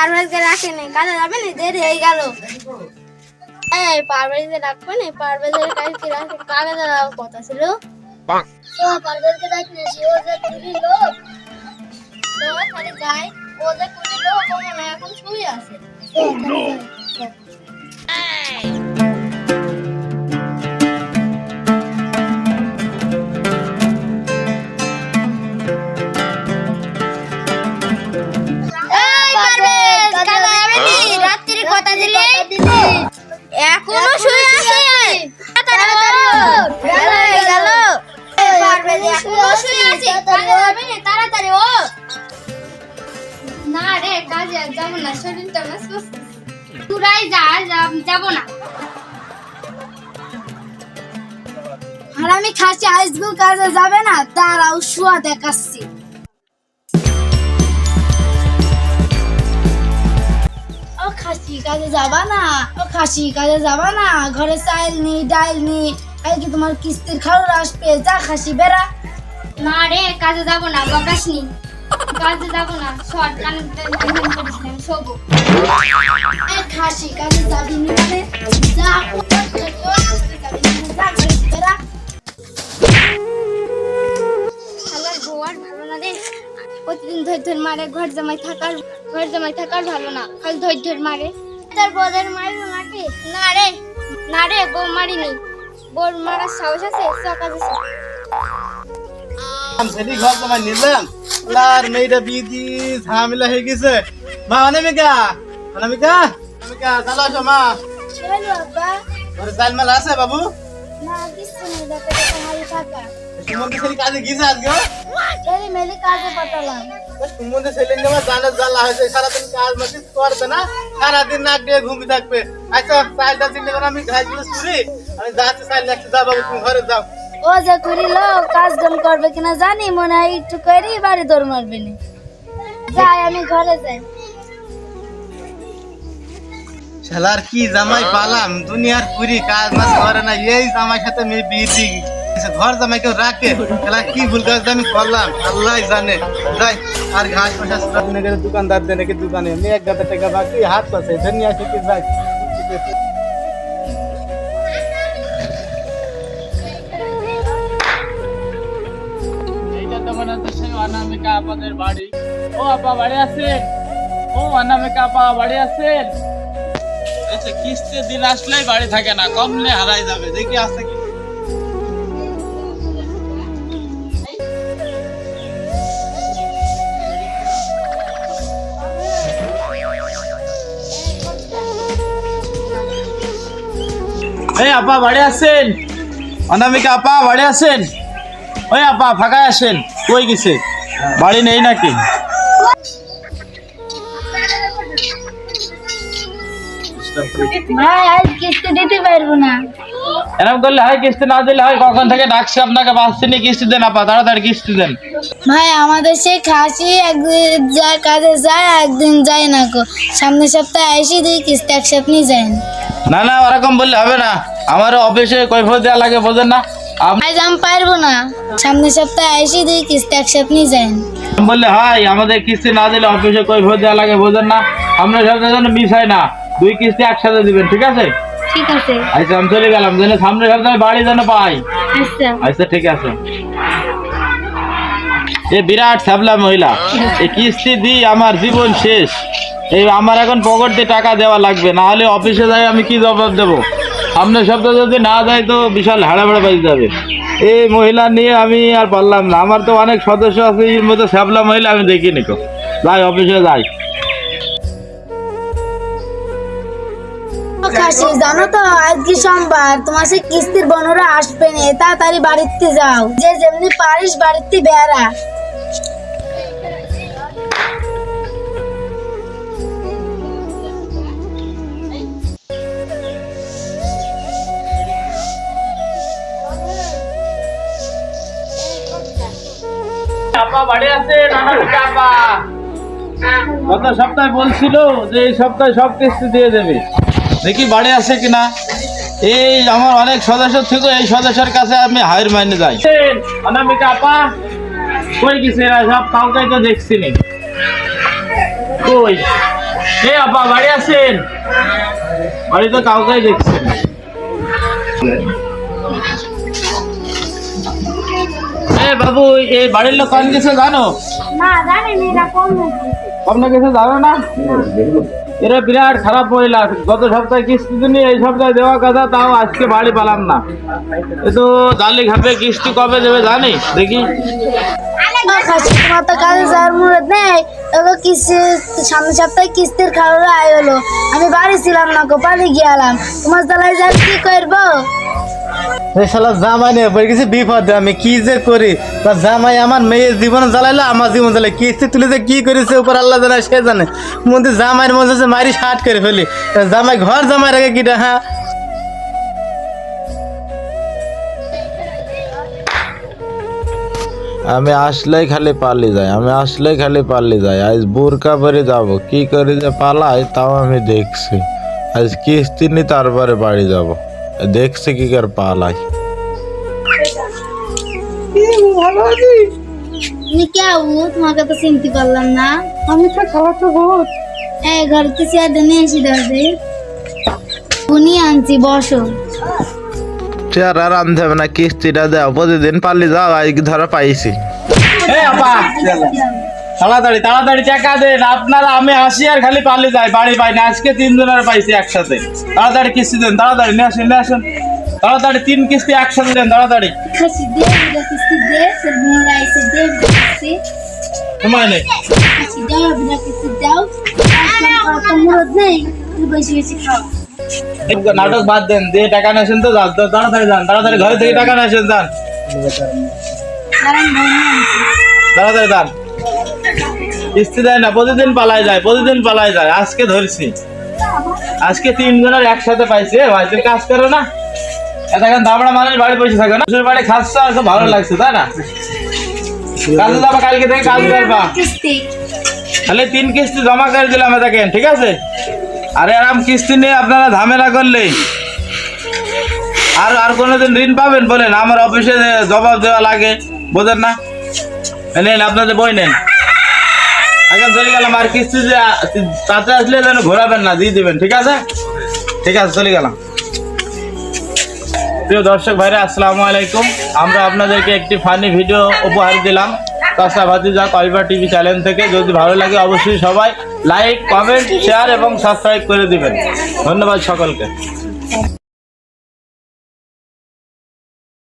পারভেজকে রাখেনি কাজে যাবে না দেরি হয়ে গেল। এই পারভেজকে রাখবে না পারভেজের কাজ কি রাখবে কাজে যাওয়ার কথা ছিল। তো পারভেজকে রাখবে সে ও যে কুড়ি লোক তো খালি যাই ও যে কুড়ি লোক ও মনে এখন শুয়ে আছে। কাজে না, শরীরটা মাস পুরাই যা না। আর আমি খাসি হাইস্কুল কাজে যাবে না তারাও শুয়া দেখাচ্ছি। ও খাসি কাজে যাবা না, ও খাসি কাজে যাবা না, ঘরে চাইল নি ডাইল নি কালকে তোমার কিস্তির খাওয়ার আসবে, যা খাসি বেড়া। না রে, কাজে যাব না, বকাস নি। কাজে যাব না শর্ট কান না শোবো। খাসি কাজে যাবি নি যা প্রতিদিন ধর ধর মারে ঘর জামাই থাকার ঘর জামাই থাকার ভালো না। খালি ধর ধর মারে। তার বউদের মারলো নাকি না রে না রে বউ মারিনি। বউর মারার সাহস আছে সকাল আছে সেটি ঘর তোমার নিলাম আর মেয়েটা বিয়ে দি ঝামেলা হয়ে গেছে। মা অনামিকা অনামিকা অনামিকা চালো আসো মা। ঘরে চাল মাল আছে বাবু? ছেলে কাজে গেছে আজকে এরি মেলি কাজে পাঠালাম। সুমন্দি ছেলে আমার জানার জ্বালা হয়েছে সারাদিন কাজ মাঝে করবে না সারাদিন নাক দিয়ে ঘুমি থাকবে। আচ্ছা চালটা চিন্তা করে আমি দিলে চুরি আমি যাচ্ছি চাল দেখতে যাও বাবু তুমি ঘরে যাও। ও যে করিল কাজ কাম করবে কিনা জানি মনে হয় একটু করি বাড়ি দৌড় মারবে না। যাই আমি ঘরে যাই। শালার কি জামাই পালাম দুনিয়ার পুরি কাজ মাস করে না এই জামাই সাথে মেয়ে বিয়ে গেছে। ঘর জামাই কেউ রাখে? শালা কি ভুল কাজ আমি করলাম? আল্লাহ জানে। যাই আর ঘাস ফাঁস দোকানদার দেনে কি দোকানে। মেয়ে এক গাদা টাকা বাকি হাত পাশে। ধনিয়া আসে যাই অনামিকা আপাদের বাড়ি। ও আপা, বাড়ি আছেন? ও অনামিকা আপা, বাড়ি আছেন? আচ্ছা কিস্তির দিন আসলেই বাড়ি থাকে না, কমলে হারাই যাবে। দেখি আসছে কি। এই আপা, বাড়ি আছেন? অনামিকা আপা, বাড়ি আছেন? ওই আপা, ফাঁকায় আসেন কই গেছে? বাড়ি নেই নাকি? ভাই আজ কিস্তি দিতে না। এরকম করলে হয় কিস্তি না দিলে হয় কখন থেকে ডাকছে আপনাকে বাঁচতে কিস্তি দেন আপা তাড়াতাড়ি কিস্তি দেন। ভাই আমাদের সেই খাসি একদিন যায় কাজে যায় একদিন যায় না গো। সামনের সপ্তাহে আইসি দুই কিস্তি একসাথে নিয়ে যায় না না ওরকম বললে হবে না। আমারও অফিসে কৈফত দেওয়া লাগে বোঝেন না। আজ আমি পারব না। সামনের সপ্তাহে আইসি দুই কিস্তি একসাথে নিয়ে যায় না বললে হয় আমাদের কিস্তি না দিলে অফিসে কৈফত দেওয়া লাগে বোঝেন না? আপনার সাথে যেন মিস হয় না। দুই কিস্তি একসাথে দিবেন ঠিক আছে? ঠিক আছে। আচ্ছা আমি চলে গেলাম যেন সামনের সপ্তাহে বাড়ি যেন পাই। আচ্ছা। আচ্ছা ঠিক আছে। এ বিরাট সাবলা মহিলা এই কিস্তি দি আমার জীবন শেষ। এই আমার এখন পকেট দিয়ে টাকা দেওয়া লাগবে না হলে অফিসে যাই আমি কি জবাব দেবো? সামনের সপ্তাহে যদি না যাই তো বিশাল হাড়াভাড়া বাজে যাবে। এই মহিলা নিয়ে আমি আর পারলাম না। আমার তো অনেক সদস্য আছে, এর মধ্যে সাবলা মহিলা আমি দেখিনি তো। যাই, অফিসে যাই। জানো তো, আজকে সোমবার। তোমার সেই কিস্তির বনরা আসবে না, তাড়াতাড়ি বাড়িতে যাও। যে যেমনি পারিস বাড়িতে বেড়া। বাড়ি আছে গত সপ্তাহে বলছিল যে এই সপ্তাহে সব কিস্তি দিয়ে দেবে। দেখি বাড়ি আছে কিনা। এই আমার অনেক সদস্য থেকে এই সদস্যের কাছে আমি হায়ার মাইনে যাই। অনামিকা আপা কই গেছে এরা সব? কাউকে তো দেখছি নি। কই? এ আপা বাড়ি আছেন? বাড়িতে কাউকেই দেখছেন এ বাবু এই বাড়ির লোক কোন কিছু জানো। না জানি না কোন মুখী আপনার কিছু জানো না? এরা বিরাট খারাপ মহিলা। গত সপ্তাহে কিস্তি দিনি এই সপ্তাহে দেওয়া কথা তাও আজকে বাড়ি পেলাম না। তো জালি ঘাটে কিস্তি কবে দেবে জানি দেখি। ও তোমার তো কাজে যাওয়ার মুরত নেই। এগুলো কিস্তি সামনে সপ্তাহে কিস্তির খাওয়ার আয় হলো। আমি বাড়ি ছিলাম না গো বাড়ি গিয়ালাম তোমার জ্বালায় যার কি করব? শালা জামাই নিয়ে পড়ে আমি কি যে করি? তা জামাই আমার মেয়ের জীবন জ্বালাইলো, আমার জীবন জ্বালাই কিস্তি কি করেছে, উপর আল্লাহ সে জানে। জামাইয়ের মধ্যে মারি করে ফেলি। জামাই ঘর জামাই রাখে কিটা হ্যাঁ? আমি আসলেই খালি পালি যাই, আমি আসলেই খালি পালি যাই। আজ বোরকা পরে যাব, কি করে যে পালাই, তাও আমি দেখছি। আজ কিস্তি নি তারপরে বাড়ি যাব। দেখছি কি করে পালাই। কে হো তোমাকে তো চিনতে পারলাম না। আমি তো এই ঘর চেয়ার নিয়ে এসে দাদে উনি আনছি বসো। চেয়ার আর আনতে হবে না কিস্তিটা দাও। প্রতিদিন পালি যাও আজ ধরা পাইছি। তাড়াতাড়ি তাড়াতাড়ি টাকা দেন। আপনারা আমি আসি আর খালি পালি যাই বাড়ি পাই না। আজকে তিন জনের পাইছি একসাথে। তাড়াতাড়ি কিস্তি দেন তাড়াতাড়ি নিয়ে আসেন নিয়ে আসেন। তাড়াতাড়ি তিন কিস্তি একসাথে দেন তাড়াতাড়ি। সময় নেই। নাটক বাদ দেন দিয়ে টাকা আসেন তো তাড়াতাড়ি যান তাড়াতাড়ি ঘরে থেকে টাকা আসেন যান। তাড়াতাড়ি যান। কিস্তি দেয় না প্রতিদিন পালাই যায় প্রতিদিন পালাই যায় আজকে ধরছি। আজকে তিনজনের একসাথে পাইছে তুমি কাজ করো না। এখন দামড়া মানুষ বাড়ি বসে থাকে না। শ্বশুর বাড়ি খাচ্ছ আর ভালো লাগছে তাই না? কাজে যাবা কালকে থেকে কাজ করবা। তাহলে তিন কিস্তি জমা করে দিলাম দেখেন ঠিক আছে? আরে আরাম কিস্তি নিয়ে আপনারা ঝামেলা করলে আর আর কোনোদিন ঋণ পাবেন বলেন আমার অফিসে জবাব দেওয়া লাগে বোঝেন না? নেন আপনাদের বই নেন। এখন চলে গেলাম আর কিস্তি যে তাতে আসলে যেন ঘোরাবেন না, দিয়ে দিবেন, ঠিক আছে? ঠিক আছে, চলে গেলাম। প্রিয় দর্শক ভাইরা, আসসালামু আলাইকুম। আমরা আপনাদেরকে একটি ফানি ভিডিও উপহার দিলাম। কাসা ভাতিজা কলবা টিভি চ্যানেল থেকে। যদি ভালো লাগে, অবশ্যই সবাই লাইক কমেন্ট শেয়ার এবং সাবস্ক্রাইব করে দিবেন। ধন্যবাদ সকলকে।